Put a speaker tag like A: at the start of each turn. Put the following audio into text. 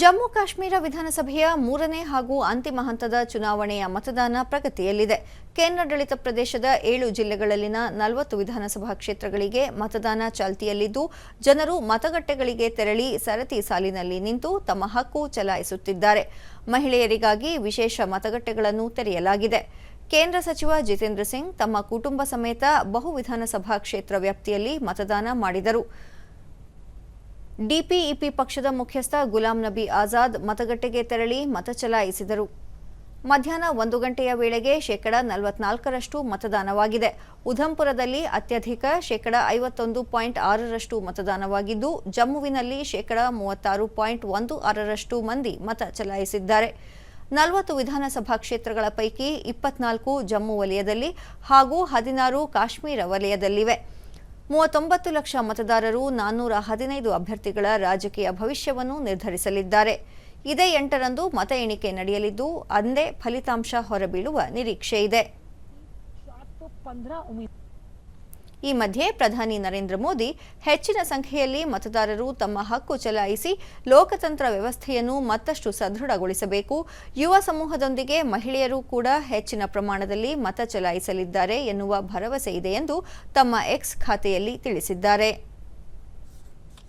A: ಜಮ್ಮು ಕಾಶ್ಮೀರ ವಿಧಾನಸಭೆಯ ಮೂರನೇ ಹಾಗೂ ಅಂತಿಮ ಹಂತದ ಚುನಾವಣೆಯ ಮತದಾನ ಪ್ರಗತಿಯಲ್ಲಿದೆ. ಕೇಂದ್ರಾಡಳಿತ ಪ್ರದೇಶದ ಏಳು ಜಿಲ್ಲೆಗಳಲ್ಲಿನ ನಲವತ್ತು ವಿಧಾನಸಭಾ ಕ್ಷೇತ್ರಗಳಿಗೆ ಮತದಾನ ಚಾಲ್ತಿಯಲ್ಲಿದ್ದು, ಜನರು ಮತಗಟ್ಟೆಗಳಿಗೆ ತೆರಳಿ ಸರತಿ ಸಾಲಿನಲ್ಲಿ ನಿಂತು ತಮ್ಮ ಹಕ್ಕು ಚಲಾಯಿಸುತ್ತಿದ್ದಾರೆ. ಮಹಿಳೆಯರಿಗಾಗಿ ವಿಶೇಷ ಮತಗಟ್ಟೆಗಳನ್ನು ತೆರೆಯಲಾಗಿದೆ. ಕೇಂದ್ರ ಸಚಿವ ಜಿತೇಂದ್ರ ಸಿಂಗ್ ತಮ್ಮ ಕುಟುಂಬ ಸಮೇತ ಬಹು ವಿಧಾನಸಭಾ ಕ್ಷೇತ್ರ ವ್ಯಾಪ್ತಿಯಲ್ಲಿ ಮತದಾನ ಮಾಡಿದರು. ಡಿಪಿಇಪಿ ಪಕ್ಷದ ಮುಖ್ಯಸ್ಥ ಗುಲಾಂ ನಬಿ ಆಜಾದ್ ಮತಗಟ್ಟೆಗೆ ತೆರಳಿ ಮತ ಚಲಾಯಿಸಿದರು. ಮಧ್ಯಾಹ್ನ ಒಂದು ಗಂಟೆಯ ವೇಳೆಗೆ ಶೇಕಡ ನಲವತ್ನಾಲ್ಕರಷ್ಟು ಮತದಾನವಾಗಿದೆ. ಉಧಂಪುರದಲ್ಲಿ ಅತ್ಯಧಿಕ ಶೇಕಡ ಐವತ್ತೊಂದು ಪಾಯಿಂಟ್ ಆರರಷ್ಟು ಮತದಾನವಾಗಿದ್ದು, ಜಮ್ಮುವಿನಲ್ಲಿ ಶೇಕಡ ಮೂವತ್ತಾರು ಪಾಯಿಂಟ್ ಒಂದು ಆರರಷ್ಟು ಮಂದಿ ಮತ ಚಲಾಯಿಸಿದ್ದಾರೆ. ನಲವತ್ತು ವಿಧಾನಸಭಾ ಕ್ಷೇತ್ರಗಳ ಪೈಕಿ ಇಪ್ಪತ್ನಾಲ್ಕು ಜಮ್ಮು ವಲಯದಲ್ಲಿ ಹಾಗೂ ಹದಿನಾರು ಕಾಶ್ಮೀರ ವಲಯದಲ್ಲಿವೆ. ಮೂವತ್ತೊಂಬತ್ತು ಲಕ್ಷ ಮತದಾರರು ನಾನ್ನೂರ ಹದಿನೈದು ಅಭ್ಯರ್ಥಿಗಳ ರಾಜಕೀಯ ಭವಿಷ್ಯವನ್ನು ನಿರ್ಧರಿಸಲಿದ್ದಾರೆ. ಇದೇ ಎಂಟರಂದು ಮತ ಎಣಿಕೆ ನಡೆಯಲಿದ್ದು, ಅಂದೇ ಫಲಿತಾಂಶ ಹೊರಬೀಳುವ ನಿರೀಕ್ಷೆ ಇದೆ. ಈ ಮಧ್ಯೆ ಪ್ರಧಾನಿ ನರೇಂದ್ರ ಮೋದಿ ಹೆಚ್ಚಿನ ಸಂಖ್ಯೆಯಲ್ಲಿ ಮತದಾರರು ತಮ್ಮ ಹಕ್ಕು ಚಲಾಯಿಸಿ ಲೋಕತಂತ್ರ ವ್ಯವಸ್ಥೆಯನ್ನು ಮತ್ತಷ್ಟು ಸದೃಢಗೊಳಿಸಬೇಕು. ಯುವ ಸಮೂಹದೊಂದಿಗೆ ಮಹಿಳೆಯರು ಕೂಡ ಹೆಚ್ಚಿನ ಪ್ರಮಾಣದಲ್ಲಿ ಮತ ಚಲಾಯಿಸಲಿದ್ದಾರೆ ಎನ್ನುವ ಭರವಸೆ ಇದೆ ಎಂದು ತಮ್ಮ ಎಕ್ಸ್ ಖಾತೆಯಲ್ಲಿ ತಿಳಿಸಿದ್ದಾರೆ.